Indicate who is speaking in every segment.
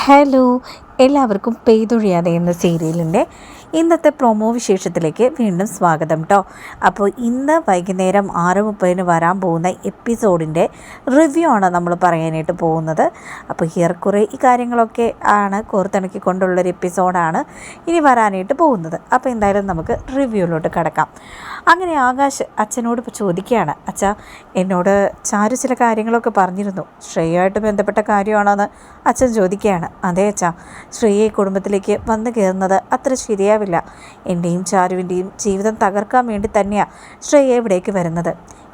Speaker 1: Hello എല്ലാവർക്കും പെയ്തൊഴിയാതെ എന്ന സീരിയലിന്റെ ഇന്നത്തെ പ്രൊമോ വിശേഷത്തിലേക്ക് വീണ്ടും സ്വാഗതം കേട്ടോ അപ്പോൾ ഇന്ന് വൈകുന്നേരം ആറ് മുപ്പതിന് വരാൻ പോകുന്ന എപ്പിസോഡിന്റെ റിവ്യൂ ആണ് നമ്മൾ പറയാനായിട്ട് പോകുന്നത്. അപ്പോൾ ഏറെക്കുറെ ഈ കാര്യങ്ങളൊക്കെ ആണ് കോർത്തിണക്കിക്കൊണ്ടുള്ളൊരു എപ്പിസോഡാണ് ഇനി വരാനായിട്ട് പോകുന്നത്. അപ്പോൾ എന്തായാലും നമുക്ക് റിവ്യൂയിലോട്ട് കിടക്കാം. അങ്ങനെ ആകാശ് അച്ഛനോട് ഇപ്പോൾ ചോദിക്കുകയാണ് അച്ഛ എന്നോട് ചാരു ചില കാര്യങ്ങളൊക്കെ പറഞ്ഞിരുന്നു. ശ്രേയമായിട്ട് ബന്ധപ്പെട്ട കാര്യമാണോ എന്ന് അച്ഛൻ ചോദിക്കുകയാണ് അതെ അച്ഛാ ശ്രേയ കുടുംബത്തിലേക്ക് വന്നു കയറുന്നത് അത്ര ശരിയാവില്ല എന്റെയും ചാരുവിന്റെയും ജീവിതം തകർക്കാൻ വേണ്ടി തന്നെയാണ് ശ്രേയ ഇവിടേക്ക് വരുന്നത്.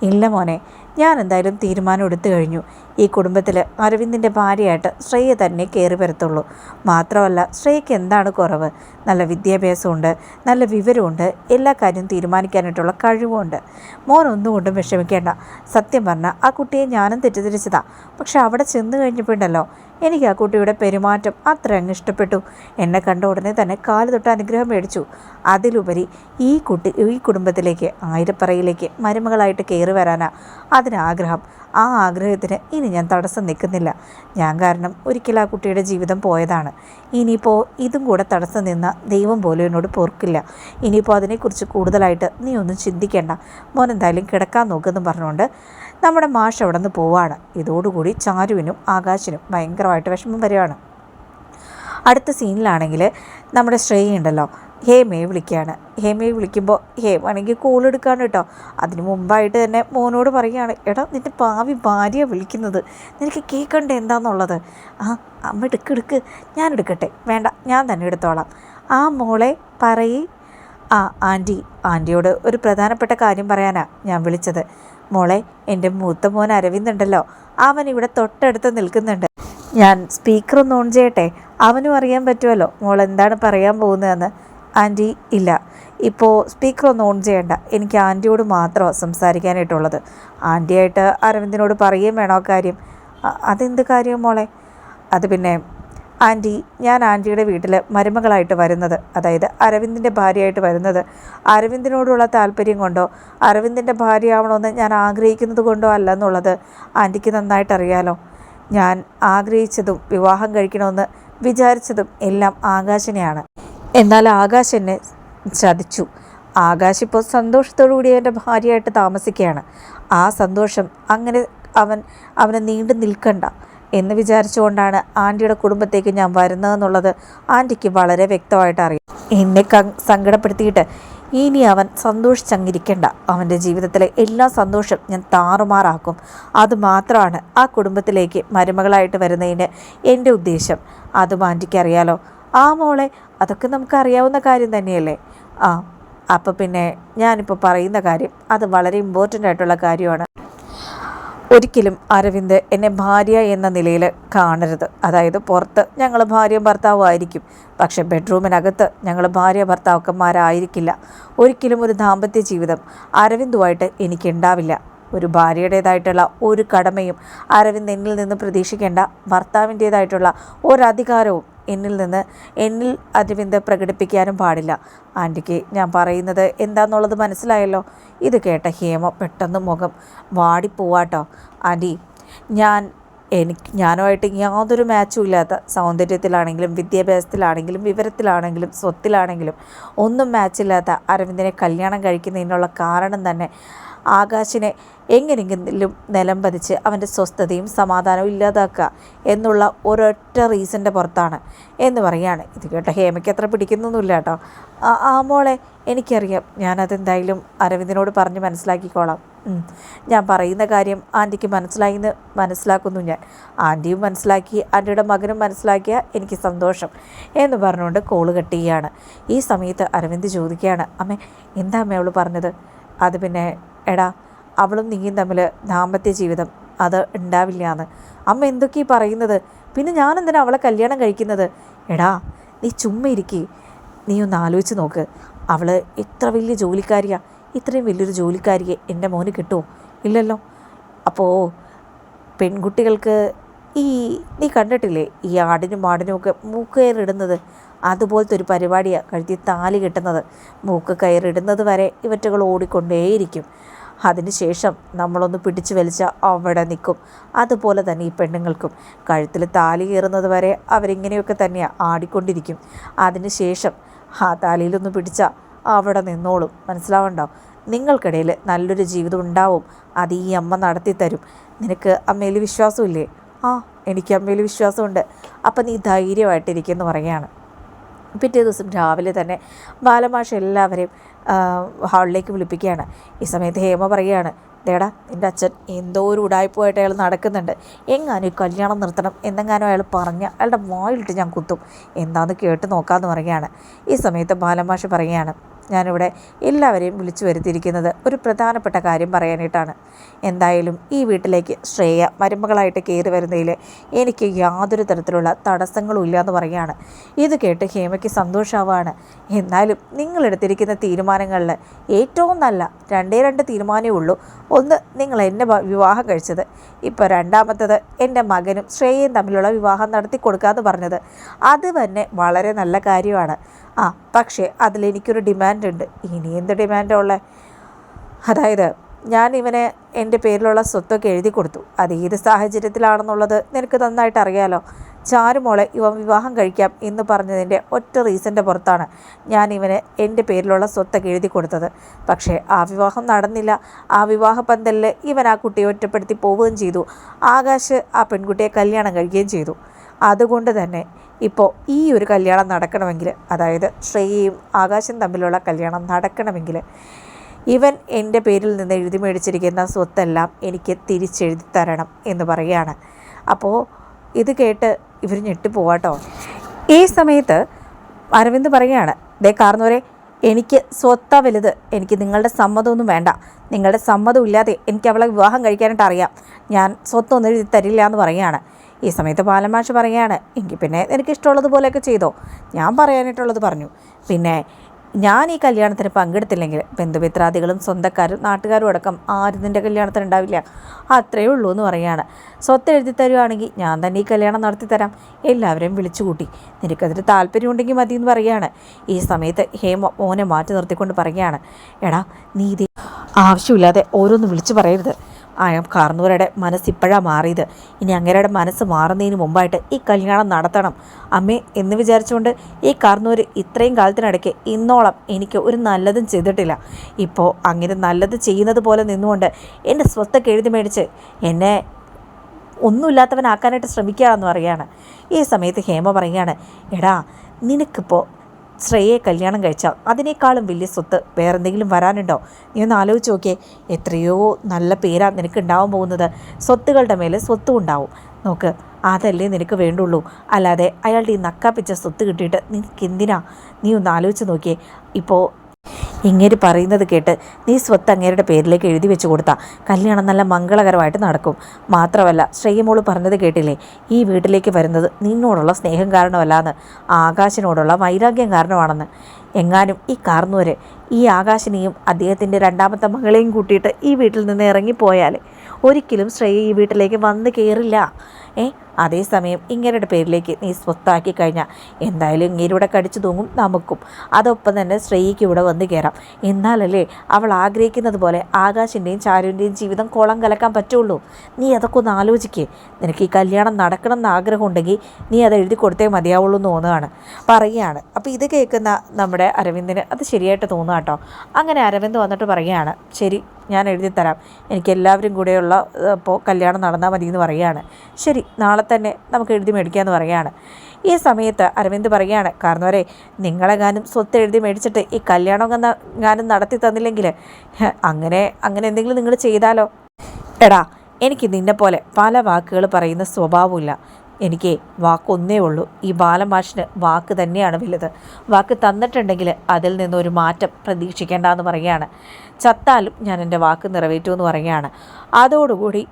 Speaker 1: ഇല്ല മോനെ ഞാൻ എന്തായാലും തീരുമാനം എടുത്തു കഴിഞ്ഞു. ഈ കുടുംബത്തിൽ അരവിന്ദിന്റെ ഭാര്യയായിട്ട് ശ്രേയ തന്നെ കയറി വരത്തുള്ളൂ. മാത്രമല്ല ശ്രേയയ്ക്ക് എന്താണ് കുറവ്? നല്ല വിദ്യാഭ്യാസമുണ്ട് നല്ല വിവരമുണ്ട് എല്ലാ കാര്യവും തീരുമാനിക്കാനായിട്ടുള്ള കഴിവുമുണ്ട്. മോൻ ഒന്നുകൊണ്ടും വിഷമിക്കേണ്ട. സത്യം പറഞ്ഞാൽ ആ കുട്ടിയെ ഞാനും തെറ്റിദ്ധരിച്ചതാ. പക്ഷെ അവിടെ ചെന്ന് കഴിഞ്ഞപ്പോണ്ടല്ലോ എനിക്ക് ആ കുട്ടിയുടെ പെരുമാറ്റം അത്ര അങ്ങ് ഇഷ്ടപ്പെട്ടു. എന്നെ കണ്ട ഉടനെ തന്നെ കാൽ തൊട്ട് അനുഗ്രഹം മേടിച്ചു. അതിലുപരി ഈ കുട്ടി ഈ കുടുംബത്തിലേക്ക് ആയിരപ്പറയിലേക്ക് മരുമകളായിട്ട് കയറി വരാനാ അതിനാഗ്രഹം ആ ആഗ്രഹത്തിന് ഇനി ഞാൻ തടസ്സം നിൽക്കുന്നില്ല. ഞാൻ കാരണം ഒരിക്കൽ ആ കുട്ടിയുടെ ജീവിതം പോയതാണ്. ഇനിയിപ്പോൾ ഇതും കൂടെ തടസ്സം നിന്ന ദൈവം പോലും എന്നോട് പൊറുക്കില്ല. ഇനിയിപ്പോൾ അതിനെക്കുറിച്ച് കൂടുതലായിട്ട് നീ ഒന്നും ചിന്തിക്കേണ്ട. മോൻ എന്തായാലും കിടക്കാൻ നോക്കുമെന്ന് പറഞ്ഞുകൊണ്ട് നമ്മുടെ മാഷ് അവിടെ നിന്ന് പോവാണ്. ഇതോടുകൂടി ചാരുവിനും ആകാശിനും ഭയങ്കരമായിട്ട് വിഷമം വരികയാണ്. അടുത്ത സീനിലാണെങ്കിൽ നമ്മുടെ ശ്രേയ ഉണ്ടല്ലോ. ഹേമയെ വിളിക്കുകയാണ്. ഹേമയെ വിളിക്കുമ്പോൾ ഹേമാണെങ്കിൽ കോൾ എടുക്കാണ് കേട്ടോ. അതിന് മുമ്പായിട്ട് തന്നെ മോനോട് പറയുകയാണ്. എടാ നിന്റെ പാവി ഭാര്യ വിളിക്കുന്നത്. നിനക്ക് കേൾക്കണ്ടേ എന്താണെന്നുള്ളത് ആ അമ്മ എടുക്ക് എടുക്ക്. ഞാൻ എടുക്കട്ടെ. വേണ്ട ഞാൻ തന്നെ എടുത്തോളാം. ആ മോളെ പറയി. ആ ആന്റി. ആന്റിയോട് ഒരു പ്രധാനപ്പെട്ട കാര്യം പറയാനാ ഞാൻ വിളിച്ചത്. മോളെ എന്റെ മൂത്ത മോൻ അരവിന്ദ് ഉണ്ടല്ലോ. അവൻ ഇവിടെ തൊട്ടടുത്ത് നിൽക്കുന്നുണ്ട്. ഞാൻ സ്പീക്കർ ഒന്ന് ഓൺ ചെയ്യട്ടെ? അവനും അറിയാൻ പറ്റുമല്ലോ മോൾ എന്താണ് പറയാൻ പോകുന്നതെന്ന്. ആന്റി ഇല്ല. ഇപ്പോൾ സ്പീക്കർ ഒന്ന് ഓൺ ചെയ്യണ്ട. എനിക്ക് ആന്റിയോട് മാത്രമാണ് സംസാരിക്കാനായിട്ടുള്ളത്. ആന്റിയായിട്ട് അരവിന്ദിനോട് പറയുകയും വേണോ കാര്യം. അതെന്ത് കാര്യം മോളെ? അത് പിന്നെ ആന്റി ഞാൻ ആന്റിയുടെ വീട്ടിൽ മരുമകളായിട്ട് വരുന്നത്. അതായത് അരവിന്ദിന്റെ ഭാര്യയായിട്ട് വരുന്നത്. അരവിന്ദിനോടുള്ള താല്പര്യം കൊണ്ടോ അരവിന്ദിന്റെ ഭാര്യയാവണമെന്ന് ഞാൻ ആഗ്രഹിക്കുന്നത് കൊണ്ടോ അല്ല എന്നുള്ളത് ആന്റിക്ക് നന്നായിട്ടറിയാലോ. ഞാൻ ആഗ്രഹിച്ചതും വിവാഹം കഴിക്കണമെന്ന് വിചാരിച്ചതും എല്ലാം ആകാശിനെയാണ്. എന്നാൽ ആകാശ് എന്നെ ചതിച്ചു. ആകാശ് ഇപ്പോൾ സന്തോഷത്തോടുകൂടി എന്റെ ഭാര്യയായിട്ട് താമസിക്കുകയാണ്. ആ സന്തോഷം അങ്ങനെ അവൻ അവനെ നീണ്ടു നിൽക്കണ്ട. എന്ന് വിചാരിച്ചുകൊണ്ടാണ് ആന്റിയുടെ കുടുംബത്തേക്ക് ഞാൻ വരുന്നതെന്നുള്ളത് ആന്റിക്ക് വളരെ വ്യക്തമായിട്ട് അറിയാം. എന്നെ സങ്കടപ്പെടുത്തിയിട്ട് ഇനി അവൻ സന്തോഷിച്ചങ്ങിരിക്കേണ്ട. അവന്റെ ജീവിതത്തിലെ എല്ലാ സന്തോഷം ഞാൻ താറുമാറാക്കും. അതുമാത്രമാണ് ആ കുടുംബത്തിലേക്ക് മരുമകളായിട്ട് വരുന്നതിന് എന്റെ ഉദ്ദേശം. അതും ആന്റിക്ക് അറിയാലോ. ആ മോളെ അതൊക്കെ നമുക്കറിയാവുന്ന കാര്യം തന്നെയല്ലേ? ആ അപ്പോൾ പിന്നെ ഞാനിപ്പോൾ പറയുന്ന കാര്യം അത് വളരെ ഇമ്പോർട്ടന്റ് ആയിട്ടുള്ള കാര്യമാണ്. ഒരിക്കലും അരവിന്ദ് എന്നെ ഭാര്യ എന്ന നിലയിൽ കാണരുത്. അതായത് പുറത്ത് ഞങ്ങൾ ഭാര്യയും ഭർത്താവും ആയിരിക്കും. പക്ഷെ ബെഡ്റൂമിനകത്ത് ഞങ്ങൾ ഭാര്യ ഭർത്താക്കന്മാരായിരിക്കില്ല. ഒരിക്കലും ഒരു ദാമ്പത്യ ജീവിതം അരവിന്ദുമായിട്ട് എനിക്കുണ്ടാവില്ല. ഒരു ഭാര്യയുടേതായിട്ടുള്ള ഒരു കടമയും അരവിന്ദ് എന്നിൽ നിന്ന് പ്രതീക്ഷിക്കേണ്ട ഭർത്താവിന്റേതായിട്ടുള്ള ഒരധികാരവും എന്നിൽ നിന്ന് എന്നിൽ അരവിന്ദ് പ്രകടിപ്പിക്കാനും പാടില്ല. ആന്റിക്ക് ഞാൻ പറയുന്നത് എന്താണെന്നുള്ളത് മനസ്സിലായല്ലോ? ഇത് കേട്ട ഹേമ പെട്ടെന്ന് മുഖം വാടിപ്പോവാട്ടോ. ആന്റി ഞാൻ എനിക്ക് ഞാനുമായിട്ട് യാതൊരു മാച്ചും ഇല്ലാത്ത സൗന്ദര്യത്തിലാണെങ്കിലും വിദ്യാഭ്യാസത്തിലാണെങ്കിലും വിവരത്തിലാണെങ്കിലും സ്വത്തിലാണെങ്കിലും ഒന്നും മാച്ചില്ലാത്ത അരവിന്ദിനെ കല്യാണം കഴിക്കുന്നതിനുള്ള കാരണം തന്നെ ആകാശിനെ എങ്ങനെയെങ്കിലും നിലം പതിച്ച് അവന്റെ സ്വസ്ഥതയും സമാധാനവും ഇല്ലാതാക്കുക എന്നുള്ള ഒരൊറ്റ റീസന്റെ പുറത്താണ് എന്ന് പറയാണ് ഇത് കേട്ടോ ഹേമയ്ക്ക് അത്ര പിടിക്കുന്നൊന്നുമില്ല കേട്ടോ. ആ മോളെ എനിക്കറിയാം. ഞാനതെന്തായാലും അരവിന്ദിനോട് പറഞ്ഞ് മനസ്സിലാക്കിക്കോളാം. ഞാൻ പറയുന്ന കാര്യം ആന്റിക്ക് മനസ്സിലായി എന്ന് മനസ്സിലാക്കുന്നു ഞാൻ. ആന്റിയും മനസ്സിലാക്കി ആന്റിയുടെ മകനും മനസ്സിലാക്കിയ എനിക്ക് സന്തോഷം എന്ന് പറഞ്ഞുകൊണ്ട് കോൾ കട്ട് ചെയ്യാണ് ഈ സമയത്ത് അരവിന്ദ് ചോദിക്കുകയാണ് അമ്മേ എന്താ അമ്മ അവൾ പറഞ്ഞത്? അത് പിന്നെ എടാ അവളും നീയും തമ്മിൽ ദാമ്പത്യ ജീവിതം അത് ഉണ്ടാവില്ല എന്ന് അമ്മ എന്തൊക്കെ പറയുന്നത്? പിന്നെ ഞാനെന്തിനാ അവളെ കല്യാണം കഴിക്കുന്നത്? എടാ നീ ചുമ്മാ ഇരിക്കേ. നീ ഒന്ന് ആലോചിച്ച് നോക്ക്. അവൾ എത്ര വലിയ ജോലിക്കാരിയാ. ഇത്രയും വലിയൊരു ജോലിക്കാരിയെ എന്റെ മോന് കിട്ടുമോ ഇല്ലല്ലോ. അപ്പോൾ പെൺകുട്ടികൾക്ക് ഈ നീ കണ്ടിട്ടില്ലേ ഈ ആടിനും മാടിനും ഒക്കെ അതുപോലത്തെ ഒരു പരിപാടിയാണ് കഴുത്തി താലി കെട്ടുന്നത്. മൂക്ക് കയറിടുന്നത് വരെ ഇവറ്റകൾ ഓടിക്കൊണ്ടേയിരിക്കും. അതിനുശേഷം നമ്മളൊന്ന് പിടിച്ചു വലിച്ച അവിടെ നിൽക്കും. അതുപോലെ തന്നെ ഈ പെണ്ണുങ്ങൾക്കും. കഴുത്തിൽ താലി കയറുന്നത് വരെ അവരിങ്ങനെയൊക്കെ തന്നെയാണ് ആടിക്കൊണ്ടിരിക്കും. അതിനുശേഷം ആ താലിയിലൊന്ന് പിടിച്ചാൽ അവിടെ നിന്നോളും. മനസ്സിലാവണ്ടോ? നിങ്ങൾക്കിടയിൽ നല്ലൊരു ജീവിതം ഉണ്ടാവും. അത് ഈ അമ്മ നടത്തി തരും. നിനക്ക് അമ്മയിൽ വിശ്വാസമില്ലേ? ആ എനിക്ക് അമ്മയിൽ വിശ്വാസമുണ്ട്. അപ്പം നീ ധൈര്യമായിട്ടിരിക്കുമെന്ന് പറയുകയാണ്. പിറ്റേ ദിവസം രാവിലെ തന്നെ ബാലമാഷ എല്ലാവരെയും ഹാളിലേക്ക് വിളിപ്പിക്കുകയാണ്. ഈ സമയത്ത് ഹേമ പറയുകയാണ് ദേടാ നിന്റെ അച്ഛൻ എന്തോ ഒരു ഉടായ്പമായിട്ട് അയാൾ നടക്കുന്നുണ്ട്. എങ്ങാനും ഈ കല്യാണം നിർത്തണം എന്നെങ്ങാനും അയാൾ പറഞ്ഞ അയാളുടെ വായിലിട്ട് ഞാൻ കുത്തും. എന്താണെന്ന് കേട്ട് നോക്കാമെന്ന് പറയുകയാണ്. ഈ സമയത്ത് ബാലമാഷ പറയുകയാണ് ഞാനിവിടെ എല്ലാവരെയും വിളിച്ചു വരുത്തിയിരിക്കുന്നത് ഒരു പ്രധാനപ്പെട്ട കാര്യം പറയാനായിട്ടാണ്. എന്തായാലും ഈ വീട്ടിലേക്ക് ശ്രേയ മരുമകളായിട്ട് കയറി വരുന്നതിൽ എനിക്ക് യാതൊരു തരത്തിലുള്ള തടസ്സങ്ങളും ഇല്ല എന്ന് പറയുകയാണ്. ഇത് കേട്ട് ഹേമയ്ക്ക് സന്തോഷമാവാണ് എന്നാലും നിങ്ങളെടുത്തിരിക്കുന്ന തീരുമാനങ്ങളിൽ ഏറ്റവും നല്ല രണ്ടേ രണ്ട് തീരുമാനമേ ഉള്ളൂ. ഒന്ന് നിങ്ങൾ എന്നെ വിവാഹം കഴിച്ചത്. ഇപ്പോൾ രണ്ടാമത്തത് എന്റെ മകനും ശ്രേയയും തമ്മിലുള്ള വിവാഹം നടത്തി കൊടുക്കാമെന്ന് പറഞ്ഞത്. അത് തന്നെ വളരെ നല്ല കാര്യമാണ്. ആ പക്ഷേ അതിലെനിക്കൊരു ഡിമാൻഡ് ഉണ്ട് ഇനി എന്ത് ഡിമാൻഡാണ് ഉള്ളത് അതായത് ഞാൻ ഇവനെ എന്റെ പേരിലുള്ള സ്വത്തൊക്കെ എഴുതി കൊടുത്തു. അത് ഏത് സാഹചര്യത്തിലാണെന്നുള്ളത് നിനക്ക് നന്നായിട്ട് അറിയാലോ. ചാരുമോളെ ഇവൻ വിവാഹം കഴിക്കാം എന്ന് പറഞ്ഞതിന്റെ ഒറ്റ റീസന്റെ പുറത്താണ് ഞാൻ ഇവന് എന്റെ പേരിലുള്ള സ്വത്തൊക്കെ എഴുതി കൊടുത്തത്. പക്ഷേ ആ വിവാഹം നടന്നില്ല. ആ വിവാഹ പന്തലിൽ ഇവൻ ആ കുട്ടിയെ ഒറ്റപ്പെടുത്തി പോവുകയും ചെയ്തു. ആകാശ് ആ പെൺകുട്ടിയെ കല്യാണം കഴിക്കുകയും ചെയ്തു. അതുകൊണ്ട് തന്നെ ഇപ്പോൾ ഈ ഒരു കല്യാണം നടക്കണമെങ്കിൽ അതായത് ശ്രേയയും ആകാശം തമ്മിലുള്ള കല്യാണം നടക്കണമെങ്കിൽ ഇവൻ എന്റെ പേരിൽ നിന്ന് എഴുതി മേടിച്ചിരിക്കുന്ന സ്വത്തെല്ലാം എനിക്ക് തിരിച്ചെഴുതി തരണം എന്ന് പറയുകയാണ്. അപ്പോൾ ഇത് കേട്ട് ഇവർ ഞെട്ടിപ്പോവാട്ടോ. ഈ സമയത്ത് അരവിന്ദ് പറയുകയാണ് ദേ കാർന്നവരെ എനിക്ക് സ്വത്ത വലുത്. എനിക്ക് നിങ്ങളുടെ സമ്മതമൊന്നും വേണ്ട. നിങ്ങളുടെ സമ്മതം ഇല്ലാതെ എനിക്ക് അവളെ വിവാഹം കഴിക്കാനായിട്ട് അറിയാം. ഞാൻ സ്വത്തൊന്നും എഴുതി തരില്ല എന്ന് പറയുകയാണ്. ഈ സമയത്ത് ബാലമാഷ് പറയുകയാണ് എങ്കിൽ പിന്നെ നിനക്ക് ഇഷ്ടമുള്ളതുപോലെയൊക്കെ ചെയ്തോ? ഞാൻ പറയാനായിട്ടുള്ളത് പറഞ്ഞു. പിന്നെ ഞാൻ ഈ കല്യാണത്തിന് പങ്കെടുത്തില്ലെങ്കിൽ ബന്ധുമിത്രാദികളും സ്വന്തക്കാരും നാട്ടുകാരും അടക്കം ആരും നിന്റെ കല്യാണത്തിന് ഉണ്ടാവില്ല. അത്രയേ ഉള്ളൂ എന്ന് പറയുകയാണ്. സ്വത്ത് എഴുതി തരുവാണെങ്കിൽ ഞാൻ തന്നെ ഈ കല്യാണം നടത്തി തരാം. എല്ലാവരെയും വിളിച്ചു കൂട്ടി. നിനക്കതിന് താല്പര്യമുണ്ടെങ്കിൽ മതി എന്ന് പറയുകയാണ്. ഈ സമയത്ത് ഹേമ മോനെ മാറ്റി നിർത്തിക്കൊണ്ട് പറയുകയാണ് എടാ നീ ആവശ്യമില്ലാതെ ഓരോന്ന് വിളിച്ചു പറയരുത്. ആ കാർന്നൂരുടെ മനസ്സ് മാറിയത്. ഇനി അങ്ങേരുടെ മനസ്സ് മാറുന്നതിന് മുമ്പായിട്ട് ഈ കല്യാണം നടത്തണം. അമ്മേ എന്ന് വിചാരിച്ചുകൊണ്ട് ഈ കാർന്നൂർ ഇത്രയും കാലത്തിനിടയ്ക്ക് ഇന്നോളം എനിക്ക് ഒരു നല്ലതും ചെയ്തിട്ടില്ല. ഇപ്പോൾ അങ്ങനെ നല്ലത് ചെയ്യുന്നത് പോലെ നിന്നുകൊണ്ട് എന്റെ സ്വത്തൊക്കെ എഴുതി മേടിച്ച് എന്നെ ഒന്നുമില്ലാത്തവനാക്കാനായിട്ട് ശ്രമിക്കുകയാണെന്ന് പറയുകയാണ്. ഈ സമയത്ത് ഹേമ പറയുകയാണ് എടാ നിനക്കിപ്പോൾ ശ്രേയെ കല്യാണം കഴിച്ചാൽ അതിനേക്കാളും വലിയ സ്വത്ത് വേറെന്തെങ്കിലും വരാനുണ്ടോ? നീ ഒന്ന് ആലോചിച്ച് നോക്കിയേ. എത്രയോ നല്ല പേരാ നിനക്ക് ഉണ്ടാവാൻ പോകുന്നത്. സ്വത്തുകളുടെ മേലെ സ്വത്തും ഉണ്ടാവും. നോക്ക് അതല്ലേ നിനക്ക് വേണ്ടുള്ളൂ. അല്ലാതെ അയാളുടെ ഈ നക്കാപ്പിച്ച സ്വത്ത് കിട്ടിയിട്ട് നിനക്ക് എന്തിനാ? നീ ഒന്ന് ആലോചിച്ച് നോക്കിയേ. ഇപ്പോൾ ഇങ്ങനെ പറയുന്നത് കേട്ട് നീ സ്വത്ത് അങ്ങേരുടെ പേരിലേക്ക് എഴുതി വെച്ചു കൊടുത്താൽ കല്യാണം നല്ല മംഗളകരമായിട്ട് നടക്കും. മാത്രമല്ല ശ്രേയമോൾ പറഞ്ഞത് കേട്ടില്ലേ? ഈ വീട്ടിലേക്ക് വരുന്നത് നിന്നോടുള്ള സ്നേഹം കാരണമല്ലാന്ന് ആകാശിനോടുള്ള വൈരാഗ്യം കാരണമാണെന്ന്. എങ്ങാനും ഈ കാർന്നൂര് ഈ ആകാശിനെയും അദ്ദേഹത്തിന്റെ രണ്ടാമത്തെ മകളെയും കൂട്ടിയിട്ട് ഈ വീട്ടിൽ നിന്ന് ഇറങ്ങിപ്പോയാൽ ഒരിക്കലും ശ്രേയ ഈ വീട്ടിലേക്ക് വന്ന് കയറില്ല ഏ അതേസമയം ഇങ്ങനെയുടെ പേരിലേക്ക് നീ സ്വത്താക്കി കഴിഞ്ഞാൽ എന്തായാലും ഇങ്ങേരിവിടെ കടിച്ചു തൂങ്ങും നമുക്കും. അതൊപ്പം തന്നെ ശ്രേയിക്ക് ഇവിടെ വന്ന് കയറാം എന്നാലല്ലേ അവൾ ആഗ്രഹിക്കുന്നത് പോലെ ആകാശിന്റെയും ചാരുവിന്റെയും ജീവിതം കുളം കലക്കാൻ പറ്റുള്ളൂ. നീ അതൊക്കെ ഒന്ന് ആലോചിക്കേ. നിനക്ക് ഈ കല്യാണം നടക്കണം എന്ന് ആഗ്രഹമുണ്ടെങ്കിൽ നീ അത് എഴുതി കൊടുത്തേ മതിയാവുള്ളൂ എന്ന് തോന്നുകയാണ്. പറയുകയാണ് അപ്പോൾ ഇത് കേൾക്കുന്ന നമ്മുടെ അരവിന്ദിന് അത് ശരിയായിട്ട് തോന്നുക കേട്ടോ. അങ്ങനെ അരവിന്ദ് വന്നിട്ട് പറയുകയാണ്. ശരി ഞാൻ എഴുതി തരാം എനിക്ക് എല്ലാവരും കൂടെയുള്ള ഇപ്പോൾ കല്യാണം നടന്നാൽ മതി എന്ന് പറയുകയാണ്. ശരി നാളെ തന്നെ നമുക്ക് എഴുതി മേടിക്കാമെന്ന് പറയുകയാണ്. ഈ സമയത്ത് അരവിന്ദ് പറയുകയാണ് കാരണവരെ നിങ്ങളെങ്ങാനും സ്വത്ത് എഴുതി മേടിച്ചിട്ട് ഈ കല്യാണം ഗാനം നടത്തി തന്നില്ലെങ്കിൽ അങ്ങനെ അങ്ങനെ എന്തെങ്കിലും നിങ്ങൾ ചെയ്താലോ? എടാ എനിക്ക് നിന്നെ പോലെ വാക്കുകൾ പറയുന്ന സ്വഭാവമില്ല. എനിക്ക് വാക്കൊന്നേ ഉള്ളൂ. ഈ ബാലമാഷിന് വാക്ക് തന്നെയാണ് വലുത്. വാക്ക് തന്നിട്ടുണ്ടെങ്കിൽ അതിൽ നിന്നൊരു മാറ്റം പ്രതീക്ഷിക്കേണ്ട എന്ന് പറയുകയാണ്. ചത്താലും ഞാൻ എന്റെ വാക്ക് നിറവേറ്റുമെന്ന് പറയുകയാണ്. അതോടുകൂടി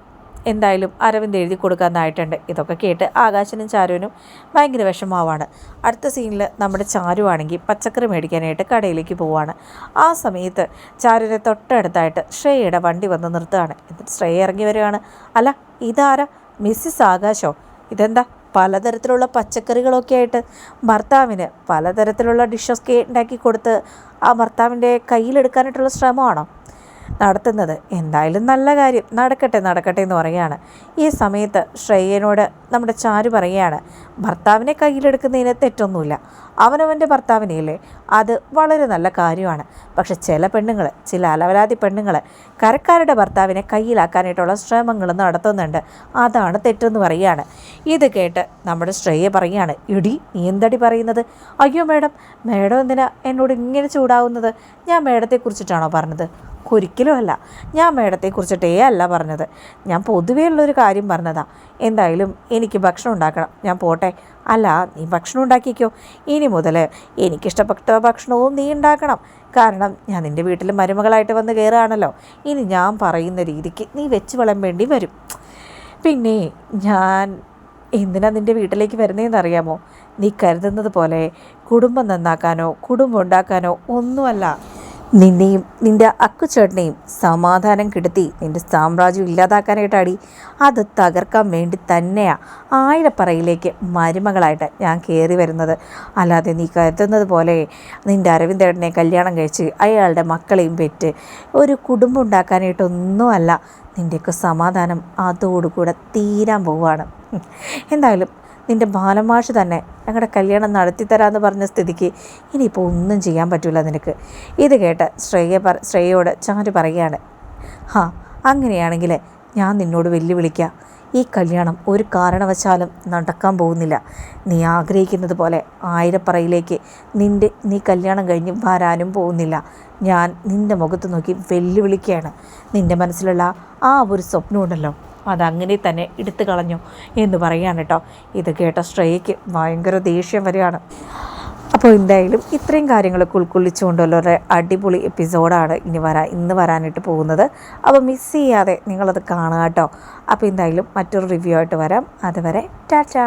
Speaker 1: എന്തായാലും അരവിന്ദ് എഴുതി കൊടുക്കാനായിട്ടുണ്ട്. ഇതൊക്കെ കേട്ട് ആകാശനും ചാരുവിനും ഭയങ്കര വിഷമാവാണ് അടുത്ത സീനിൽ നമ്മുടെ ചാരുവാണെങ്കിൽ പച്ചക്കറി മേടിക്കാനായിട്ട് കടയിലേക്ക് പോവാണ്. ആ സമയത്ത് ചാരുവിനെ തൊട്ടടുത്തായിട്ട് ശ്രേയയുടെ വണ്ടി വന്ന് നിർത്തുകയാണ്. എന്നിട്ട് ശ്രേയ ഇറങ്ങി വരികയാണ്. അല്ല ഇതാരാ? മിസ്സിസ് ആകാശോ? ഇതെന്താ? പലതരത്തിലുള്ള പച്ചക്കറികളൊക്കെ ആയിട്ട് ഭർത്താവിന് പലതരത്തിലുള്ള ഡിഷൊക്കെ ഉണ്ടാക്കി കൊടുത്ത് ആ ഭർത്താവിന്റെ കയ്യിലെടുക്കാനായിട്ടുള്ള ശ്രമമാണോ? നടത്തുന്നത്. എന്തായാലും നല്ല കാര്യം. നടക്കട്ടെ നടക്കട്ടെ എന്ന് പറയുകയാണ്. ഈ സമയത്ത് ശ്രേയനോട് നമ്മുടെ ചാരു പറയുകയാണ് ഭർത്താവിനെ കയ്യിലെടുക്കുന്നതിന് തെറ്റൊന്നുമില്ല. അവനവന്റെ ഭർത്താവിനെയല്ലേ? അത് വളരെ നല്ല കാര്യമാണ്. പക്ഷെ ചില പെണ്ണുങ്ങൾ ചില അലവലാതി പെണ്ണുങ്ങൾ കരക്കാരുടെ ഭർത്താവിനെ കയ്യിലാക്കാനായിട്ടുള്ള ശ്രമങ്ങൾ നടത്തുന്നുണ്ട്. അതാണ് തെറ്റെന്ന് പറയുകയാണ്. ഇത് കേട്ട് നമ്മുടെ ശ്രേയ പറയുകയാണ് ഇടി നീ എന്തടി പറയുന്നത്? അയ്യോ മേഡം മേഡം എന്തിനാ എന്നോട് ഇങ്ങനെ ചൂടാവുന്നത്? ഞാൻ മേഡത്തെക്കുറിച്ചിട്ടാണോ പറഞ്ഞത്? ഒരിക്കലും അല്ല. ഞാൻ മേഡത്തെക്കുറിച്ചിട്ടേ അല്ല പറഞ്ഞത്. ഞാൻ പൊതുവേ ഉള്ളൊരു കാര്യം പറഞ്ഞതാ. എന്തായാലും എനിക്ക് ഭക്ഷണം ഉണ്ടാക്കണം. ഞാൻ പോട്ടെ. അല്ല നീ ഭക്ഷണം ഉണ്ടാക്കിക്കോ. ഇനി മുതൽ എനിക്കിഷ്ടപ്പെട്ട ഭക്ഷണവും നീ ഉണ്ടാക്കണം. കാരണം ഞാൻ നിന്റെ വീട്ടിൽ മരുമകളായിട്ട് വന്ന് കയറുകയാണല്ലോ ഇനി ഞാൻ പറയുന്ന രീതിക്ക് നീ വെച്ച് വേണ്ടി വരും. പിന്നെ ഞാൻ എന്തിനാ നിന്റെ വീട്ടിലേക്ക് വരുന്നതെന്ന് അറിയാമോ നീ കരുതുന്നത് പോലെ കുടുംബം നന്നാക്കാനോ കുടുംബം ഉണ്ടാക്കാനോ ഒന്നുമല്ല. നിന്നെയും നിന്റെ അക്കുചേട്ടനെയും സമാധാനം കെടുത്തി നിന്റെ സാമ്രാജ്യം ഇല്ലാതാക്കാനായിട്ടാടി. അത് തകർക്കാൻ വേണ്ടി തന്നെയാ ആയിരപ്പറയിലേക്ക് മരുമകളായിട്ട് ഞാൻ കയറി വരുന്നത്. അല്ലാതെ നീ കരുതുന്നത് പോലെ നിന്റെ അരവിന്ദേട്ടനെ കല്യാണം കഴിച്ച് അയാളുടെ മക്കളെയും പെറ്റ് ഒരു കുടുംബം ഉണ്ടാക്കാനായിട്ടൊന്നുമല്ല നിന്റെയൊക്കെ സമാധാനം അതോടുകൂടെ തീരാൻ പോവുകയാണ്. എന്തായാലും നിന്റെ ബാലമാഷ് തന്നെ ഞങ്ങളുടെ കല്യാണം നടത്തിത്തരാമെന്ന് പറഞ്ഞ സ്ഥിതിക്ക് ഇനിയിപ്പോൾ ഒന്നും ചെയ്യാൻ പറ്റില്ല നിനക്ക്. ഇത് കേട്ട് ശ്രേയ പറ ശ്രേയയോട് ചാരു പറയുകയാണ് ഹാ അങ്ങനെയാണെങ്കിൽ ഞാൻ നിന്നോട് വെല്ലുവിളിക്കാം. ഈ കല്യാണം ഒരു കാരണവശാലും നടക്കാൻ പോകുന്നില്ല. നീ ആഗ്രഹിക്കുന്നത് പോലെ ആയിരപ്പറയിലേക്ക് നിന്റെ നീ കല്യാണം കഴിഞ്ഞ് വരാനും പോകുന്നില്ല. ഞാൻ നിന്റെ മുഖത്ത് നോക്കി വെല്ലുവിളിക്കുകയാണ് നിന്റെ മനസ്സിലുള്ള ആ ഒരു സ്വപ്നമുണ്ടല്ലോ അതങ്ങനെ തന്നെ എടുത്തു കളഞ്ഞു എന്ന് പറയാണ് കേട്ടോ. ഇത് കേട്ട ശ്രേയയ്ക്ക് ഭയങ്കര ദേഷ്യം വരികയാണ്. അപ്പോൾ എന്തായാലും ഇത്രയും കാര്യങ്ങളൊക്കെ ഉൾക്കൊള്ളിച്ചുകൊണ്ടുള്ള ഒരു അടിപൊളി എപ്പിസോഡാണ് ഇനി വരാൻ ഇന്ന് വരാനായിട്ട് പോകുന്നത്. അപ്പോൾ മിസ് ചെയ്യാതെ നിങ്ങളത് കാണുക കേട്ടോ. അപ്പോൾ എന്തായാലും മറ്റൊരു റിവ്യൂ ആയിട്ട് വരാം. അതുവരെ ടാറ്റാ.